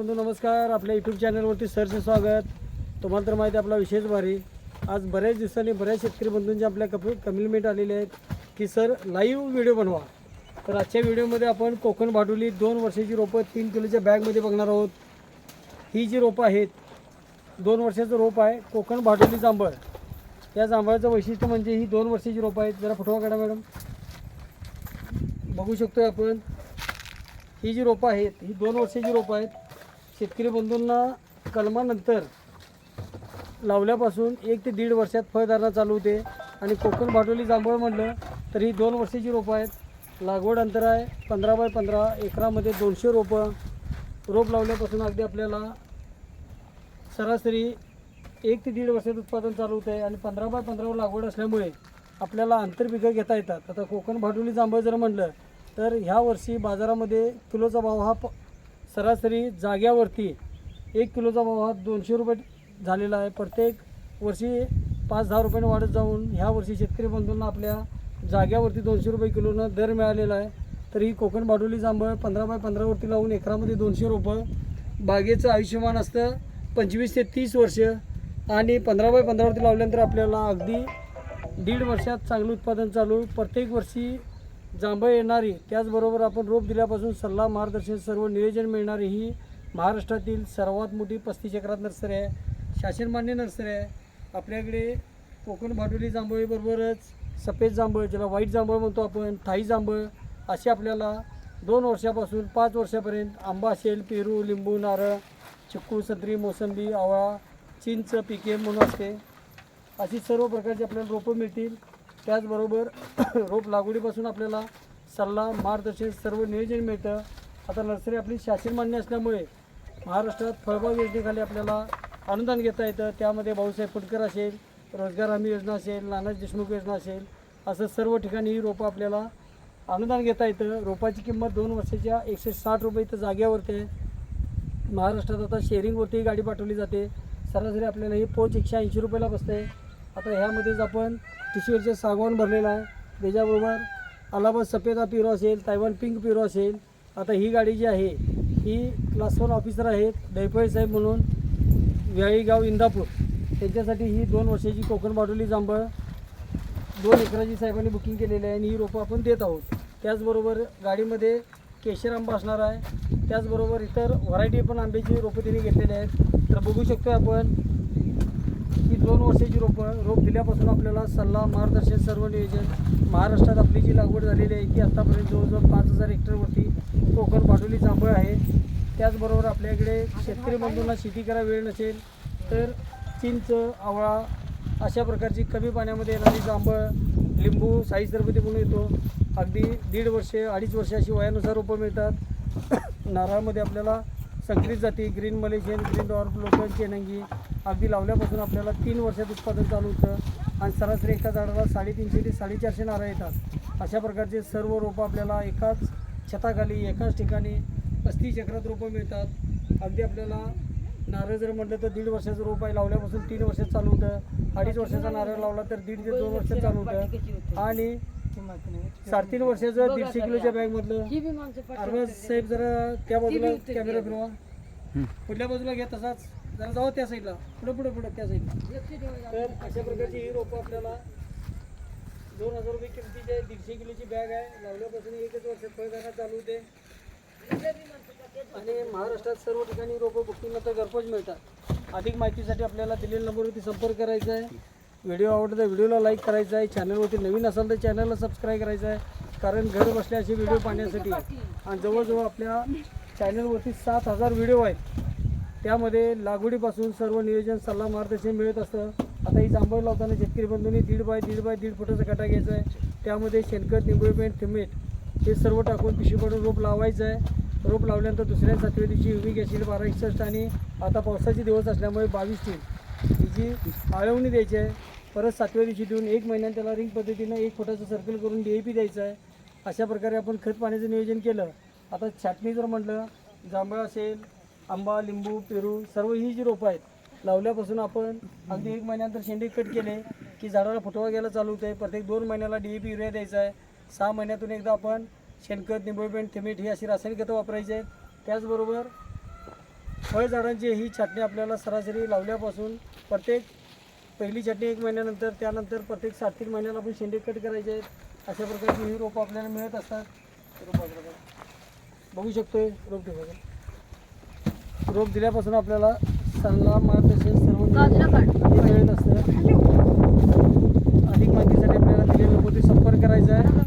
बंधू नमस्कार. आपल्या यूट्यूब चॅनलवरती सरचे स्वागत. तुम्हाला तर माहिती आहे आपला विशेष भारी. आज बऱ्याच दिवसांनी बऱ्याच शेतकरी बंधूंचे आपल्या कप कमिटमेंट आलेले आहेत की सर लाईव्ह व्हिडिओ बनवा. तर आजच्या व्हिडिओमध्ये आपण कोकण भाडुली दोन वर्षाची रोपं तीन किलोच्या बॅगमध्ये बघणार आहोत. ही जी रोपं आहेत दोन वर्षाचं रोप आहे कोकण भाडुली जांभळ. या जांभळाचं वैशिष्ट्य म्हणजे ही दोन वर्षाची रोपं आहेत. जरा फुटवा काढा मॅडम. बघू शकतो आपण. ही जी रोपं आहेत ही दोन वर्षाची रोपं आहेत. शेतकरी बंधूंना कलमानंतर लावल्यापासून एक ते दीड वर्षात फळधारणा चालू होते. आणि कोकण भाटोली जांभळ म्हटलं तर ही दोन वर्षाची रोपं आहेत. लागवड अंतर आहे पंधरा बाय पंधरा एकरामध्ये दोनशे रोपं. रोप लावल्यापासून अगदी आपल्याला सरासरी एक ते दीड वर्षात उत्पादन चालू होतं आहे आणि पंधरा बाय पंधरावर लागवड असल्यामुळे आपल्याला आंतरपिकं घेता येतात. आता कोकण भाटोली जांभळ जर म्हटलं तर ह्या वर्षी बाजारामध्ये किलोचा भाव हा प सरासरी जाग्यावरती एक किलोचा भाव हा दोनशे रुपये झालेला आहे. प्रत्येक वर्षी पाच दहा रुपयाने वाढत जाऊन ह्या वर्षी शेतकरी बंधूंना आपल्या जाग्यावरती दोनशे रुपये किलोनं दर मिळालेला आहे. तर ही कोकण बाडोली जांभळ पंधरा बाय पंधरावरती लावून एकरामध्ये दोनशे रुपये बागेचं आयुष्यमान असतं. पंचवीस ते तीस वर्ष आणि पंधरा बाय पंधरावरती लावल्यानंतर आपल्याला अगदी दीड वर्षात चांगलं उत्पादन चालू. प्रत्येक वर्षी जांभळ येणारी त्याचबरोबर आपण रोप दिल्यापासून सल्ला मार्गदर्शन सर्व नियोजन मिळणारी ही महाराष्ट्रातील सर्वात मोठी पस्तीस एकरात नर्सरी आहे. शासनमान्य नर्सरी आहे. आपल्याकडे कोकण भाडोली जांभळीबरोबरच सफेद जांभळ ज्याला व्हाईट जांभळ म्हणतो आपण थाई जांभळ असे आपल्याला दोन वर्षापासून पाच वर्षापर्यंत आंबा असेल पेरू लिंबू नारळ चिक्कू संत्री मोसंबी आवळा चिंच पिके म्हणून असते. अशी सर्व प्रकारची आपल्याला रोपं मिळतील. त्याचबरोबर रोप लागवडीपासून आपल्याला सल्ला मार्गदर्शन सर्व नियोजन मिळतं. आता नर्सरी आपली शासनमान्य असल्यामुळे महाराष्ट्रात फळबाग योजनेखाली आपल्याला अनुदान घेता येतं. त्यामध्ये भाऊसाहेब फुटकर असेल रोजगार हमी योजना असेल नानाजी देशमुख योजना असेल असं सर्व ठिकाणी ही रोपं आपल्याला अनुदान घेता येतं. रोपाची किंमत दोन वर्षाच्या एकशे साठ रुपये इथं जाग्यावरती आहे. महाराष्ट्रात आता शेअरिंगवरती गाडी पाठवली जाते. सरासरी आपल्याला ही पोच एकशे ऐंशी रुपयाला बसते. आता ह्यामध्येच आपण किशोरचं सागवान भरलेला आहे. त्याच्याबरोबर अलाहाबाद सफेदा पिरो असेल तायवान पिंक पिरो असेल. आता ही गाडी जी आहे ही क्लास वन ऑफिसर आहेत दैपळे साहेब म्हणून व्याळीगाव इंदापूर. त्यांच्यासाठी ही दोन वर्षाची कोकण बाटोली जांभळ दोन एकराची साहेबांनी बुकिंग केलेली आहे आणि ही रोपं आपण देत आहोत. त्याचबरोबर गाडीमध्ये केशर आंबा असणार आहे. त्याचबरोबर इतर व्हरायटी पण आंब्याची रोपं त्यांनी घेतलेली आहेत. तर बघू शकतो आपण ही दोन वर्षाची रोपं रोप दिल्यापासून आपल्याला सल्ला मार्गदर्शन सर्व नियोजन महाराष्ट्रात आपली जी लागवड झालेली आहे ती आत्तापर्यंत जवळजवळ पाच हजार हेक्टरवरती कोकण पाटोली जांभळ आहे. त्याचबरोबर आपल्याकडे शेतकरी बंधूंना शेती करा वेळ नसेल तर चिंच आवळा अशा प्रकारची कमी पाण्यामध्ये येणारी जांभळ लिंबू साईज सरबती म्हणून येतो. अगदी दीड वर्षे अडीच वर्षे अशी वयानुसार रोपं मिळतात. नारळामध्ये आपल्याला संकरित जाती green Malaysian green dwarf local चेनंगी अगदी लावल्यापासून आपल्याला तीन वर्षात उत्पादन चालू होतं आणि सरासरी एका झाडाला साडेतीनशे ते साडेचारशे नारळ येतात. अशा प्रकारचे सर्व रोपं आपल्याला एकाच छताखाली एकाच ठिकाणी पस्तीस चक्रात रोपं मिळतात. अगदी आपल्याला नारळ जर म्हटलं तर दीड वर्षाचं रोप आहे लावल्यापासून तीन वर्षात चालू होतं. अडीच वर्षाचा नारळ लावला तर दीड ते दोन वर्षात चालू होतं. आणि साडेतीन वर्षाचं दीडशे किलोच्या बॅगमधलं अरविंद साहेब जरा त्या बाजूला कॅमेरा फिरवा. कुठल्या बाजूला घ्या तसाच. जरा जाऊ त्या साईडला पुढे पुढे पुढे त्या साईडला तर अशा प्रकारची ही रोपं आपल्याला दोन हजार रुपये किमतीची आहे दीडशे किलोची बॅग आहे. लावल्यापासून एकच वर्षात फळधारणा चालू होते. आणि महाराष्ट्रात सर्व ठिकाणी रोपं बुकिंगला तर घरपोच मिळतात. अधिक माहितीसाठी आपल्याला दिलेल्या नंबरवरती संपर्क करायचा आहे. व्हिडिओ आवडला तर व्हिडिओला लाईक करायचा आहे. चॅनलवरती नवीन असाल तर चॅनलला सबस्क्राईब करायचं आहे. कारण घर बसल्या असे व्हिडिओ पाहण्यासाठी. आणि जवळजवळ आपल्या चॅनलवरती सात हजार व्हिडिओ आहेत. त्यामध्ये लागवडीपासून सर्व नियोजन सल्ला मार्गदर्शन मिळत असतं. आता ही जांभळ लावताना शेतकरी बंधूंनी दीड बाय दीड बाय दीड फुटाचा कटा घ्यायचा आहे. त्यामध्ये शेणखत निंबोळी पेंट थिमेट हे सर्व टाकून पिशवी पडून रोप लावायचं आहे. रोप लावल्यानंतर दुसऱ्या सातव्या दिवशी युवी घ्यायची बारा एकसष्ट आणि आता पावसाचे दिवस असल्यामुळे बावीस तीन. जी आळवणी द्यायची आहे परत सातव्या दिवशी देऊन एक महिन्यात त्याला रिंग पद्धतीनं एक फुटाचं सर्कल करून डी ए पी द्यायचं आहे. अशा प्रकारे आपण खत पाण्याचं नियोजन केलं. आता छाटणी जर म्हटलं जांभळं असेल आंबा लिंबू पेरू सर्व ही जी रोपं आहेत लावल्यापासून आपण अगदी एक महिन्यानंतर शेंडे कट केले की झाडाला फुटवा घ्यायला चालू होते प्रत्येक दोन महिन्याला डी ए पी युरिया द्यायचा आहे. सहा महिन्यातून एकदा आपण शेणखत निंबोळपेंट थिमीट ही अशी रासायनिक खतं वापरायची आहेत. त्याचबरोबर फळझाडांची ही छाटणी आपल्याला सरासरी लावल्यापासून प्रत्येक पहिली छाटणी एक महिन्यानंतर त्यानंतर प्रत्येक सात तीन महिन्याला आपण शेंडे कट करायचे आहेत. अशा प्रकारची ही रोपं आपल्याला मिळत असतात. रोप बाजूला करा. बघू शकतोय रोप ठेवा रोप दिल्यापासून आपल्याला सल्ला मार्गदर्शन सर्व मिळत असतं. अधिक माहितीसाठी आपल्याला दिलेल्या संपर्क करायचा आहे.